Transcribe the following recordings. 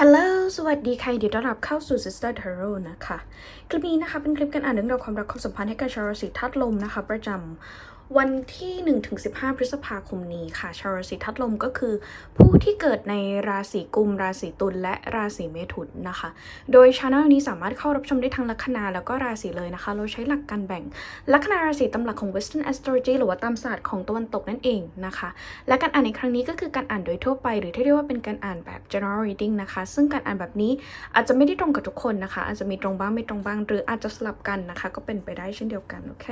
ฮัลโหล สวัสดีค่ะยินดีต้อนรับเข้าสู่ Sister Tarot นะคะ คลิปนี้นะคะ เป็นคลิปการอ่านเรื่องราวความรักความสัมพันธ์ให้กับชาวราศีธาตุลมนะคะ ประจำ วันที่ 1-15 พฤษภาคมนี้ค่ะ ชาวราศีธาตุลมก็คือ ผู้ที่เกิดในราศีกุม ราศีตุลและราศีเมถุนนะคะ โดยช anel นี้สามารถเข้ารับชมได้ทั้งลัคนาแล้วก็ราศีเลยนะคะ เราใช้หลักการแบ่ง ลัคนาราศีตำหลักของ Western Astrology หรือว่าตามศาสตร์ของตะวันตกนั่นเองนะคะ และการอ่านในครั้งนี้ก็คือการอ่านโดยทั่วไป หรือที่เรียกว่าเป็นการอ่านแบบ general reading นะคะ ซึ่งการอ่านแบบนี้อาจจะไม่ได้ตรงกับทุกคนนะคะ อาจจะมีตรงบ้างไม่ตรงบ้าง หรืออาจจะสลับกันนะคะ ก็เป็นไปได้เช่นเดียวกันโอเค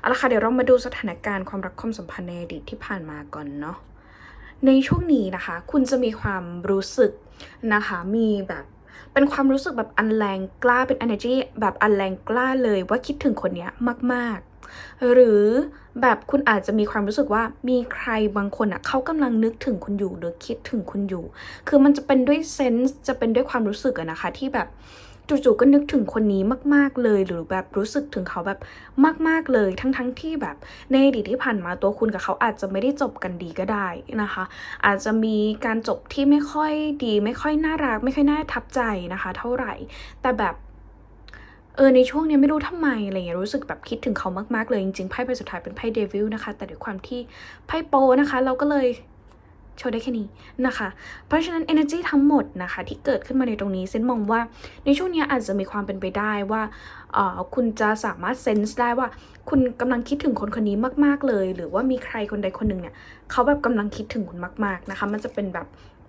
เอาละค่ะเดี๋ยวเรามาดูสถานการณ์ความรักความสัมพันธ์ในอดีตที่ผ่านมาก่อนเนาะในช่วงนี้นะคะ คุณจะมีความรู้สึกนะคะมีแบบเป็นความรู้สึกแบบอันแรงกล้าเป็น energy แบบอันแรงกล้าเลยว่าคิดถึงคนเนี้ยมากๆ หรือแบบคุณอาจจะมีความรู้สึกว่ามีใครบางคนอะ่ะเขากำลังนึกถึงคุณอยู่หรือคิดถึงคุณอยู่ คือมันจะเป็นด้วยเซนส์จะเป็นด้วยความรู้สึกอะนะคะที่แบบจู่ๆก็นึกถึงคนนี้มาก ๆ เลย หรือแบบรู้สึกถึงเขาแบบมาก ๆ เลย ทั้งๆทที่แบบในอดีตที่ผ่านมาตัวคุณกับเขาอาจจะไม่ได้จบกันดีก็ได้นะคะ อาจจะมีการจบที่ไม่ค่อยดี ไม่ค่อยน่ารัก ไม่ค่อยน่าทับใจนะคะ เท่าไหร่ แต่แบบ ออในช่วงนี้ไม่รู้ทำไมอะไรเงี้ยรู้สึกแบบคิดถึงเขามากๆเลยจริงๆไพ่ใบสุดท้ายเป็นไพ่เดวิลนะคะ แต่ด้วยความที่ไพ่โปนะคะ เราก็เลยโชว์ได้แค่นี้นะคะ เพราะฉะนั้น energy ทั้งหมดนะคะที่เกิดขึ้นมาในตรงนี้เซนมองว่าในช่วงนี้อาจจะมีความเป็นไปได้ว่าเออคุณจะสามารถเซนส์ได้ว่า คุณกำลังคิดถึงคนคนนี้มาก ๆเลย หรือว่ามีใครคนใดคนหนึ่งเนี่ยเขาแบบกำลังคิดถึงคุณมาก ๆนะคะ มันจะเป็นแบบ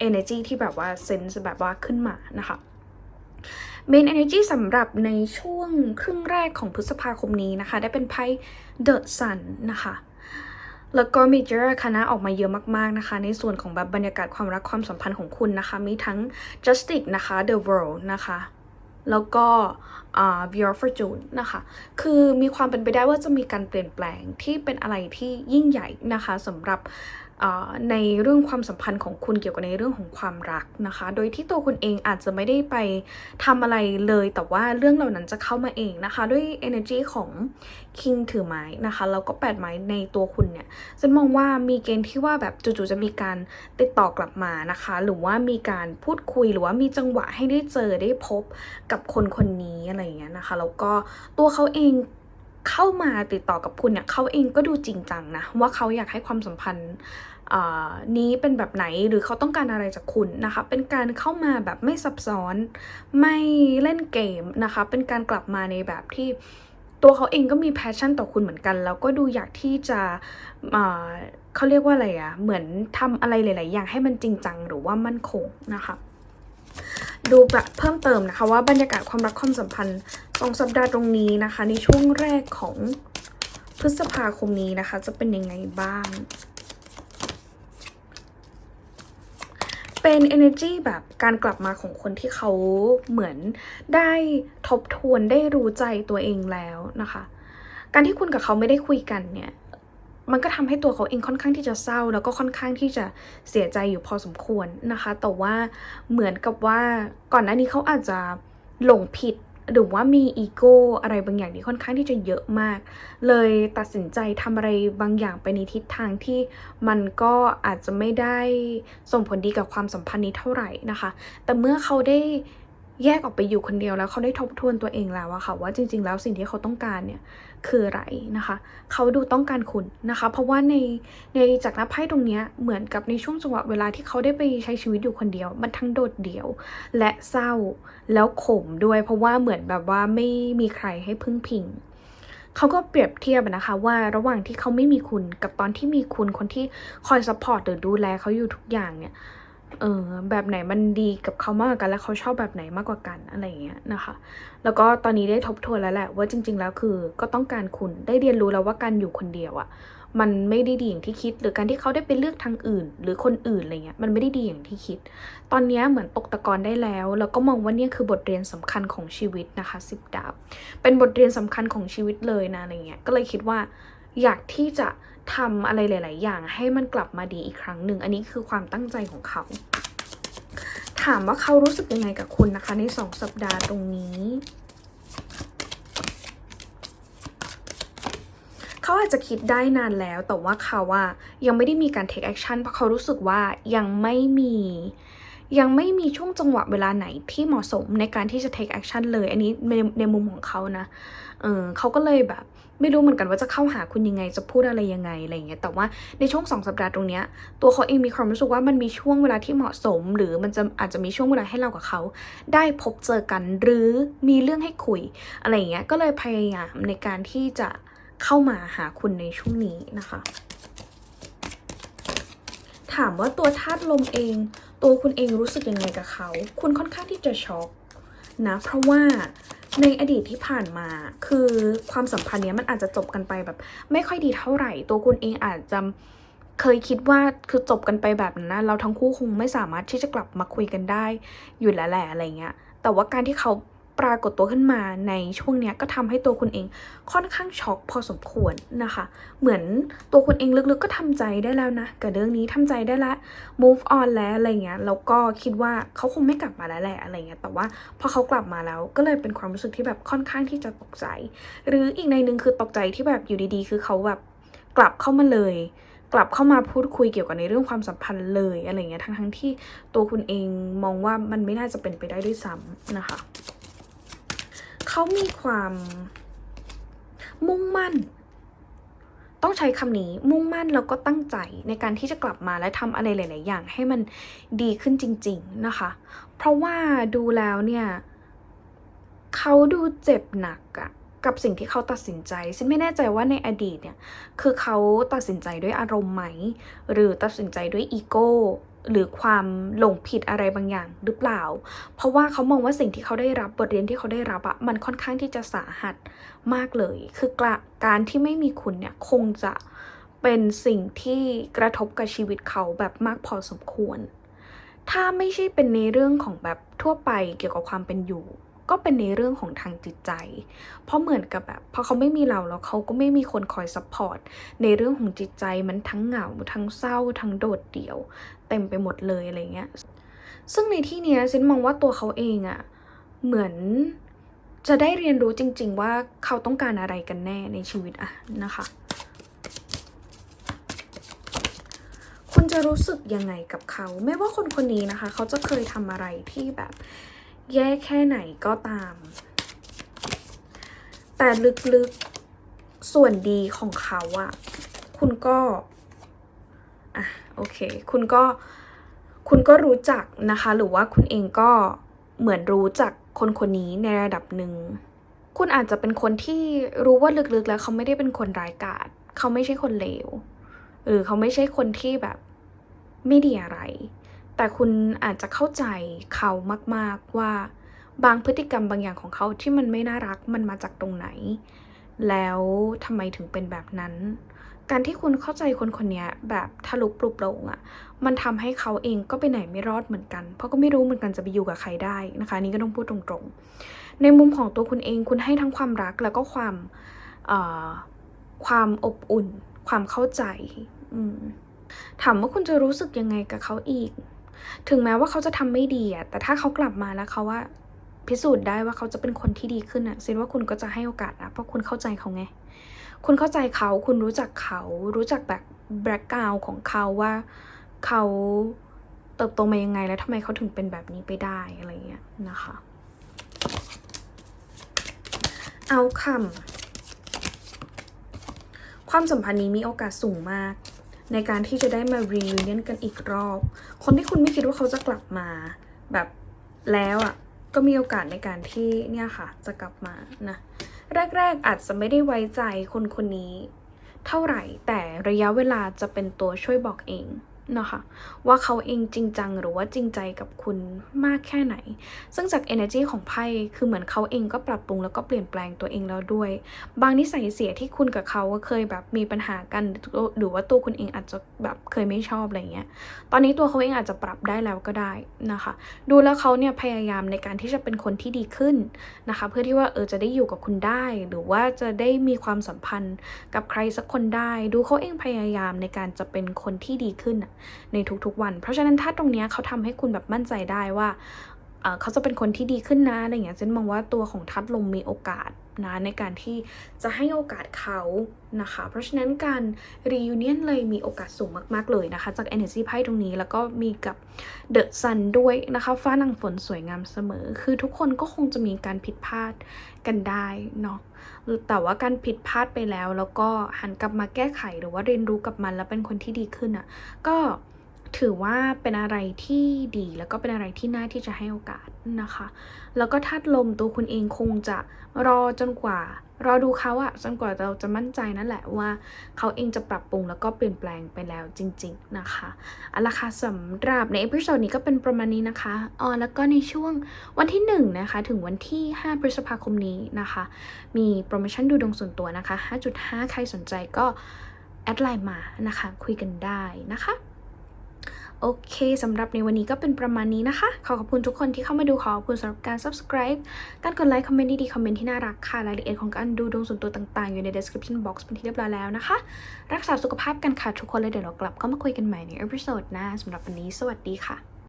energy ที่แบบว่าเซนส์แบบว่าขึ้นมานะคะ Main Energy สำหรับในช่วงครึ่งแรกของพฤษภาคมนี้นะคะ ได้เป็นไพ่ The Sun นะคะ แล้วก็มีเจอร์คณะออกมาเยอะมากๆนะคะ ในส่วนของแบบบรรยากาศความรักความสัมพันธ์ของคุณนะคะ มีทั้ง Justice นะคะ The World นะคะแล้วก็ uh, View Fortune นะคะ คือมีความเป็นไปได้ว่าจะมีการเปลี่ยนแปลงที่เป็นอะไรที่ยิ่งใหญ่นะคะสำหรับ ในเรื่องความสัมพันธ์ของคุณเกี่ยวกับในเรื่องของความรักนะคะ โดยที่ตัวคุณเองอาจจะไม่ได้ไปทำอะไรเลย แต่ว่าเรื่องเหล่านั้นจะเข้ามาเองนะคะ ด้วย energy ของ king ถือไม้นะคะ แล้วก็แปดไม้ในตัวคุณเนี่ยฉันมองว่ามีเกณฑ์ที่ว่าแบบจู่ๆจะมีการติดต่อกลับมานะคะ หรือว่ามีการพูดคุยหรือว่ามีจังหวะให้ได้เจอได้พบกับคนคนนี้อะไรอย่างเงี้ยนะคะ แล้วก็ตัวเขาเองเข้ามาติดต่อกับคุณเนี่ยเขาเองก็ดูจริงจังนะ ว่าเขาอยากให้ความสัมพันธ์ นี้เป็นแบบไหนหรือเขาต้องการอะไรจากคุณนะคะ เป็นการเข้ามาแบบไม่ซับซ้อน ไม่เล่นเกมนะคะ เป็นการกลับมาในแบบที่ตัวเขาเองก็มีแพชชั่นต่อคุณเหมือนกัน แล้วก็ดูอยากที่จะเขาเรียกว่าอะไรอะเหมือนทำอะไรหลาย ๆ อย่างให้มันจริงจังหรือว่ามั่นคงนะคะดูแบบเพิ่มเติมนะคะว่าบรรยากาศความรักความสัมพันธ์สองสัปดาห์ตรงนี้นะคะ ในช่วงแรกของพฤษภาคมนี้นะคะ จะเป็นยังไงบ้าง เป็น energy แบบการกลับมาของคนที่เขาเหมือนได้ทบทวนได้รู้ใจตัวเองแล้วนะคะ การที่คุณกับเขาไม่ได้คุยกันเนี่ยมันก็ทำให้ตัวเขาเองค่อนข้างที่จะเศร้า แล้วก็ค่อนข้างที่จะเสียใจอยู่พอสมควรนะคะ แต่ว่าเหมือนกับว่าก่อนหน้านี้เขาอาจจะหลงผิด หรือว่ามีอีโก้อะไรบางอย่างที่ค่อนข้างที่จะเยอะมาก เลยตัดสินใจทำอะไรบางอย่างไปในทิศทางที่มันก็อาจจะไม่ได้ส่งผลดีกับความสัมพันธ์นี้เท่าไหร่นะคะ แต่เมื่อเขาได้ แยกออกไปอยู่คนเดียวแล้วเขาได้ทบทวนตัวเองแล้วอะค่ะว่าจริง ๆ แล้วสิ่งที่เขาต้องการเนี่ยคืออะไรนะคะเขาดูต้องการคุณนะคะ เพราะว่าในในจากนับไพ่ตรงเนี้ยเหมือนกับในช่วงจังหวะเวลาที่เขาได้ไปใช้ชีวิตอยู่คนเดียว มันทั้งโดดเดี่ยว และเศร้าแล้วขมด้วย เพราะว่าเหมือนแบบว่าไม่มีใครให้พึ่งพิงเขาก็เปรียบเทียบนะคะว่าระหว่างที่เขาไม่มีคุณกับตอนที่มีคุณคนที่คอยซัพพอร์ตหรือดูแลเขาอยู่ทุกอย่างเนี่ย เออแบบไหนมันดีกับเขามากกว่ากัน และเขาชอบแบบไหนมากกว่ากันอะไรเงี้ยนะคะ แล้วก็ตอนนี้ได้ทบทวนแล้วแหละ ว่าจริง ๆ แล้วคือก็ต้องการคุณได้เรียนรู้แล้วว่าการอยู่คนเดียวอะ่ะมันไม่ได้ดีอย่างที่คิด หรือการที่เขาได้ไปเลือกทางอื่น หรือคนอื่นอะไรเงี้ยมันไม่ได้ดีอย่างที่คิด ตอนนี้เหมือนตกตะกอนได้แล้ว แล้วก็มองว่านี่คือบทเรียนสำคัญของชีวิตนะคะสิบดาบเป็นบทเรียนสำคัญของชีวิตเลยนะอะไรเงี้ยก็เลยคิดว่าอยากที่จะ ทำอะไรหลาย ๆ อย่างให้มันกลับมาดีอีกครั้งหนึ่ง อันนี้คือความตั้งใจของเขา ถามว่าเขารู้สึกยังไงกับคุณนะคะ ในสองสัปดาห์ตรงนี้เขาอาจจะคิดได้นานแล้วแต่ว่าเขาว่ายังไม่ได้มีการ take action เพราะเขารู้สึกว่ายังไม่มี ยังไม่มีช่วงจังหวะเวลาไหนที่เหมาะสมในการที่จะ take action เลย อันนี้ในในมุมของเขานะเออเขาก็เลยแบบ ไม่รู้เหมือนกันว่าจะเข้าหาคุณยังไงจะพูดอะไรยังไงอะไรอย่างเงี้ยแต่ว่าในช่วงสองสัปดาห์ตรงเนี้ยตัวเขาเองมีความรู้สึกว่ามันมีช่วงเวลาที่เหมาะสม หรือมันจะอาจจะมีช่วงเวลาให้เรากับเขา ได้พบเจอกันหรือมีเรื่องให้คุยอะไรอย่างเงี้ยก็เลยพยายามในการที่จะเข้ามาหาคุณในช่วงนี้นะคะ ถามว่าตัวธาตุลมเอง ตัวคุณเองรู้สึกยังไงกับเขา คุณค่อนข้างที่จะช็อกนะเพราะว่า ในอดีตที่ผ่านมา คือความสัมพันธ์เนี้ยมันอาจจะจบกันไปแบบ ไม่ค่อยดีเท่าไหร่ ตัวคุณเองอาจจะเคยคิดว่าคือจบกันไปแบบนั้นนะเราทั้งคู่คงไม่สามารถที่จะกลับมาคุยกันได้อยู่แล้วแหละอะไรเงี้ย แต่ว่าการที่เขา ปรากฏตัวขึ้นมาในช่วงเนี้ยก็ทำให้ตัวคุณเองค่อนข้างช็อกพอสมควรนะคะ เหมือนตัวคุณเองลึกๆก็ทำใจได้แล้วนะกับเรื่องนี้ทำใจได้แล้ว move on แล้วอะไรเงี้ยแล้วก็คิดว่าเขาคงไม่กลับมาแล้วแหละอะไรเงี้ยแต่ว่าพอเขากลับมาแล้วก็เลยเป็นความรู้สึกที่แบบค่อนข้างที่จะตกใจ หรืออีกในหนึ่งคือตกใจที่แบบอยู่ดีๆ คือเขาแบบกลับเข้ามาเลยกลับเข้ามาพูดคุยเกี่ยวกับในเรื่องความสัมพันธ์เลยอะไรเงี้ยทั้งทั้งๆที่ตัวคุณเองมองว่ามันไม่น่าจะเป็นไปได้ด้วยซ้ำนะคะ เขามีความมุ่งมั่น ต้องใช้คำนี้มุ่งมั่นแล้วก็ตั้งใจในการที่จะกลับมาและทำอะไรหลาย ๆ อย่างให้มันดีขึ้นจริง ๆ นะคะ เพราะว่าดูแล้วเนี่ยเขาดูเจ็บหนักอะกับสิ่งที่เขาตัดสินใจซึ่งไม่แน่ใจว่าในอดีตเนี่ย คือเขาตัดสินใจด้วยอารมณ์ไหม หรือตัดสินใจด้วยอีโก้ หรือความหลงผิดอะไรบางอย่างหรือเปล่า เพราะว่าเขามองว่าสิ่งที่เขาได้รับบทเรียนที่เขาได้รับอะมันค่อนข้างที่จะสาหัสมากเลย คือกะการที่ไม่มีคุณเนี่ยคงจะเป็นสิ่งที่กระทบกับชีวิตเขาแบบมากพอสมควร ถ้าไม่ใช่เป็นในเรื่องของแบบทั่วไปเกี่ยวกับความเป็นอยู่ ก็เป็นในเรื่องของทางจิตใจ เพราะเหมือนกับแบบพอเขาไม่มีเราแล้วเขาก็ไม่มีคนคอยซัพพอร์ตในเรื่องของจิตใจมันทั้งเหงาทั้งเศร้าทั้งโดดเดี่ยว เต็มไปหมดเลยอะไรเงี้ย ซึ่งในที่เนี้ยซินมองว่าตัวเขาเองอะเหมือนจะได้เรียนรู้จริง ๆ ว่าเขาต้องการอะไรกันแน่ในชีวิตอะนะคะ คุณจะรู้สึกยังไงกับเขา ไม่ว่าคนคนนี้นะคะ เขาจะเคยทำอะไรที่แบบแย่แค่ไหนก็ตาม แต่ลึกๆส่วนดีของเขาอะคุณก็อะ โอเค คุณก็คุณก็รู้จักนะคะ หรือว่าคุณเองก็เหมือนรู้จักคนคนนี้ในระดับหนึ่ง คุณอาจจะเป็นคนที่รู้ว่าลึกๆแล้วเขาไม่ได้เป็นคนร้ายกาจเขาไม่ใช่คนเลวหรือเขาไม่ใช่คนที่แบบไม่ดีอะไร แต่คุณอาจจะเข้าใจเขามากๆว่าบางพฤติกรรมบางอย่างของเขาที่มันไม่น่ารักมันมาจากตรงไหน แล้วทำไมถึงเป็นแบบนั้น การที่คุณเข้าใจคนคนนี้แบบทะลุปลุกโปร่งอะ่ะ มันทำให้เขาเองก็ไปไหนไม่รอดเหมือนกัน เพราะก็ไม่รู้เหมือนกันจะไปอยู่กับใครได้นะคะนี่ก็ต้องพูดตรงๆ ในมุมของตัวคุณเองคุณให้ทั้งความรักแล้วก็ความความอบอุ่น ความเข้าใจถามว่าคุณจะรู้สึกยังไงกับเขาอีก ถึงแม้ว่าเขาจะทำไม่ดีอะแต่ถ้าเขากลับมาแล้วเขาว่าพิสูจน์ได้ว่าเขาจะเป็นคนที่ดีขึ้นอะซินว่าคุณก็จะให้โอกาสนะเพราะคุณเข้าใจเขาไง คุณเข้าใจเขาคุณรู้จักเขา รู้จักแบบแบ็กกราวของเขาว่าเขาเติบโตมายังไงแล้วทำไมเขาถึงเป็นแบบนี้ไปได้อะไรเงี้ยนะคะเอาคำความสัมพันธ์นี้มีโอกาสสูงมาก ในการที่จะได้มา reunion กันอีกรอบ คนที่คุณไม่คิดว่าเขาจะกลับมาแบบแล้วอะก็มีโอกาสในการที่เนี่ยค่ะจะกลับมานะ แรก ๆ อาจจะไม่ได้ไว้ใจคนคนนี้ เท่าไหร่แต่ระยะเวลาจะเป็นตัวช่วยบอกเอง นะคะว่าเขาเองจริงจังหรือว่าจริงใจกับคุณมากแค่ไหน ซึ่งจาก energy ของไพ่คือเหมือนเขาเองก็ปรับปรุงแล้วก็เปลี่ยนแปลงตัวเองแล้วด้วย บางนิสัยเสียที่คุณกับเขาเคยแบบมีปัญหากันหรือว่าตัวคุณเองอาจจะแบบเคยไม่ชอบอะไรเงี้ยตอนนี้ตัวเขาเองอาจจะปรับได้แล้วก็ได้นะคะ ดูแล้วเขาเนี่ยพยายามในการที่จะเป็นคนที่ดีขึ้นนะคะ เพื่อที่ว่าเออจะได้อยู่กับคุณได้หรือว่าจะได้มีความสัมพันธ์กับใครสักคนได้ ดูเขาเองพยายามในการจะเป็นคนที่ดีขึ้นน่ะในทุกๆวัน เพราะฉะนั้นถ้าตรงเนี้ยเขาทำให้คุณแบบมั่นใจได้ว่าเอ่อเขาจะเป็นคนที่ดีขึ้นนะอะไรเงี้ยเจนมองว่าตัวของทัดลมมีโอกาส นะในการที่จะให้โอกาสเขานะคะ เพราะฉะนั้นการ reunion เลยมีโอกาสสูงมาก ๆ เลยนะคะ จาก energy ไพ่ตรงนี้แล้วก็มีกับ The Sun ด้วยนะคะ ฟ้าหนังฝนสวยงามเสมอ คือทุกคนก็คงจะมีการผิดพลาดกันได้เนาะแต่ว่าการผิดพลาดไปแล้ว แล้วก็หันกลับมาแก้ไขหรือว่าเรียนรู้กับมันแล้วเป็นคนที่ดีขึ้นอะ่ะก็ ถือว่าเป็นอะไรที่ดีแล้วก็เป็นอะไรที่น่าที่จะให้โอกาสนะคะ แล้วก็ธาตุลมตัวคุณเองคงจะรอจนกว่า รอดูเขาอะจนกว่าเราจะมั่นใจนั่นแหละว่า เขาเองจะปรับปรุงแล้วก็เปลี่ยนแปลงไปแล้วจริง ๆนะคะเอาละค่ะสำหรับในเอพิโซดนี้ก็เป็นประมาณนี้นะคะอ๋อแล้วก็ในช่วงวันที่1นะคะถึงวันที่ 5 พฤษภาคมนี้นะคะ มีโปรโมชั่นดูดวงส่วนตัวนะคะ 5.5 ใครสนใจก็แอดไลน์มานะคะ คุยกันได้นะคะ โอเคสำหรับในวันนี้ก็เป็นประมาณนี้นะคะ ขอขอบคุณทุกคนที่เข้ามาดูขอขอบคุณสำหรับการ subscribe การกดไลค์คอมเมนต์ดีๆคอมเมนต์ที่น่ารักค่ะ รายละเอียดของการดูดวงส่วนตัวต่างๆ อยู่ใน description box เป็นที่เรียบร้อยแล้วนะคะ รักษาสุขภาพกันค่ะทุกคนเลยเดี๋ยวเรากลับเข้ามาคุยกันใหม่ในเอพิโซดหน้าสำหรับวันนี้สวัสดีค่ะ